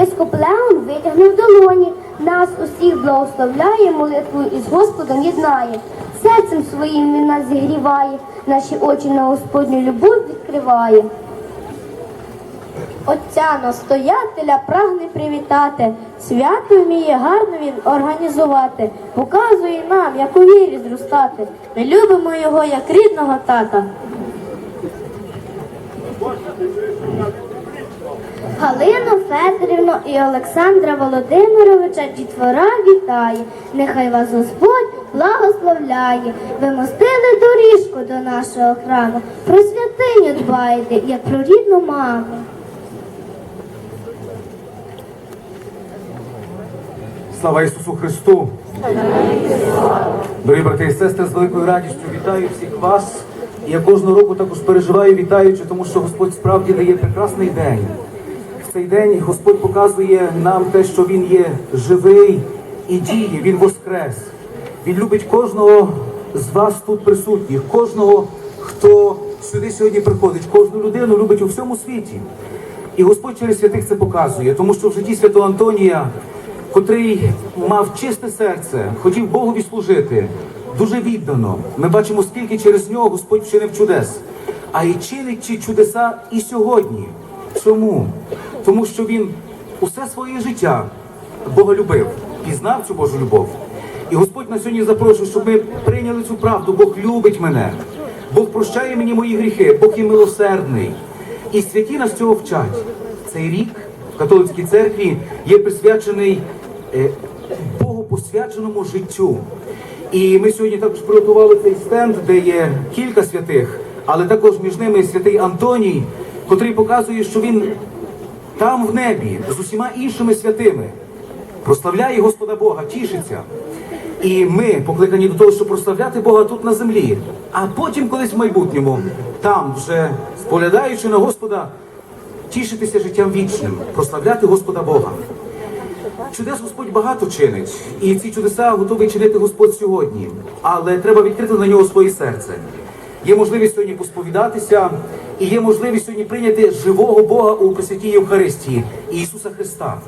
Єпископ Леон витягнув долоні, нас усіх благословляє, молитвою із Господом єднає. Серцем своїм він нас зігріває, наші очі на Господню любов відкриває. Отця настоятеля прагне привітати, свято вміє гарно він організувати, показує нам, як у вірі зростати. Ми любимо його як рідного тата. Галину Федорівну і Олександра Володимировича дітвора вітає. Нехай вас Господь благословляє. Ви мостили доріжку до нашого храму. Про святиню дбаєте, як про рідну маму. Слава Ісусу Христу! Дорогі брати і сестри, з великою радістю вітаю всіх вас. Я кожного року також переживаю, вітаючи, тому що Господь справді дає прекрасний день. Цей день Господь показує нам те, що Він є живий і діє, Він воскрес. Він любить кожного з вас тут присутніх, кожного, хто сюди сьогодні приходить, кожну людину любить у всьому світі. І Господь через святих це показує, тому що в житті святого Антонія, котрий мав чисте серце, хотів Богові служити, дуже віддано. Ми бачимо, скільки через нього Господь вчинив чудес. А і чинить ці чудеса і сьогодні. Чому? Тому що він усе своє життя Бога любив, пізнав цю Божу любов. І Господь на сьогодні запрошує, щоб ми прийняли цю правду. Бог любить мене, Бог прощає мені мої гріхи, Бог є милосердний. І святі нас цього вчать. Цей рік в католицькій церкві є присвячений е, Богу посвяченому життю. І ми сьогодні також приготували цей стенд, де є кілька святих, але також між ними святий Антоній, котрий показує, що він там в небі з усіма іншими святими прославляє Господа Бога, тішиться. І ми покликані до того, щоб прославляти Бога тут на землі, а потім колись в майбутньому, там вже споглядаючи на Господа, тішитися життям вічним, прославляти Господа Бога. Чудес Господь багато чинить, і ці чудеса готовий чинити Господь сьогодні. Але треба відкрити на нього своє серце. Є можливість сьогодні посповідатися, і є можливість сьогодні прийняти живого Бога у Пресвятій Євхаристії Ісуса Христа.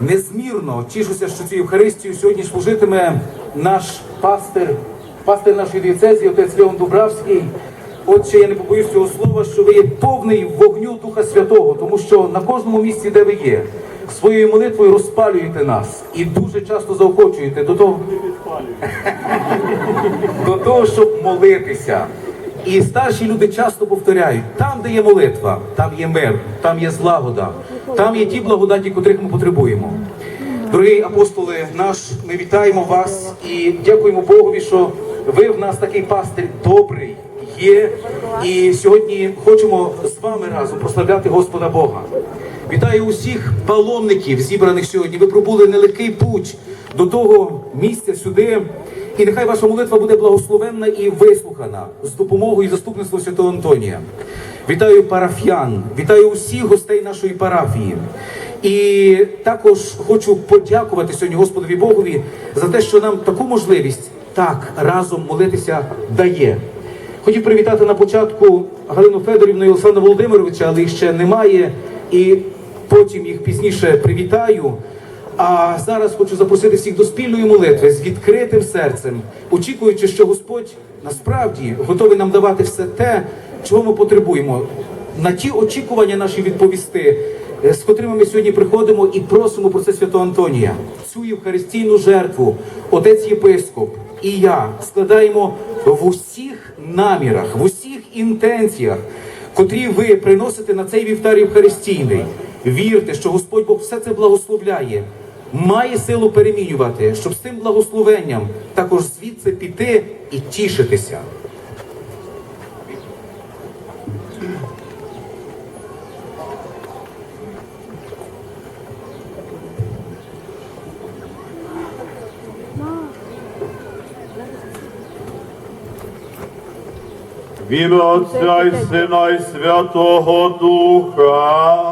Незмірно тішуся, що цю Євхаристію сьогодні служитиме наш пастир, пастир нашої дієцезії, отець Леон Дубравський. Отче, я не побоюсь цього слова, що ви є повний вогню Духа Святого, тому що на кожному місці, де ви є, своєю молитвою розпалюєте нас і дуже часто заохочуєте до того, до того, щоб молитися. І старші люди часто повторяють: там, де є молитва, там є мир, там є злагода, там є ті благодаті, котрих ми потребуємо. Дорогі апостоли, наш, ми вітаємо вас і дякуємо Богові, що ви в нас такий пастир добрий є. І сьогодні хочемо з вами разом прославляти Господа Бога. Вітаю усіх паломників, зібраних сьогодні. Ви пробули нелегкий путь до того місця сюди. І нехай ваша молитва буде благословенна і вислухана з допомогою і заступництвом Святого Антонія. Вітаю парафіян, вітаю усіх гостей нашої парафії. І також хочу подякувати сьогодні Господові Богові за те, що нам таку можливість так разом молитися дає. Хотів привітати на початку Галину Федорівну і Олександра Володимировича, але їх ще немає. І потім їх пізніше привітаю. А зараз хочу запросити всіх до спільної молитви з відкритим серцем, очікуючи, що Господь насправді готовий нам давати все те, чого ми потребуємо. На ті очікування наші відповісти, е, з котрими ми сьогодні приходимо і просимо про це святого Антонія. Цю євхаристійну жертву, отець єпископ і я складаємо в усіх намірах, в усіх інтенціях, котрі ви приносите на цей вівтар Євхаристійний. Вірте, що Господь Бог все це благословляє, має силу перемінювати, щоб з тим благословенням також звідси піти і тішитися. В ім'я Отця і Сина і Святого Духа.